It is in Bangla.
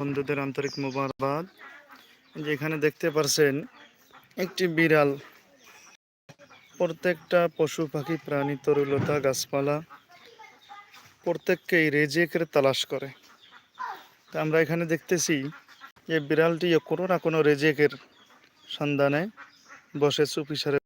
বন্ধুদের আন্তরিক মোবারকবাদ। যেখানে দেখতে পারছেন, একটি বিড়াল। প্রত্যেকটা পশু পাখি, প্রাণী তরুলতা গাছপালা প্রত্যেককেই রেজেকের তালাশ করে। তা আমরা এখানে দেখতেছি যে বিড়ালটি কোনো না কোনো রেজেকের সন্ধানে বসে চুপিসারে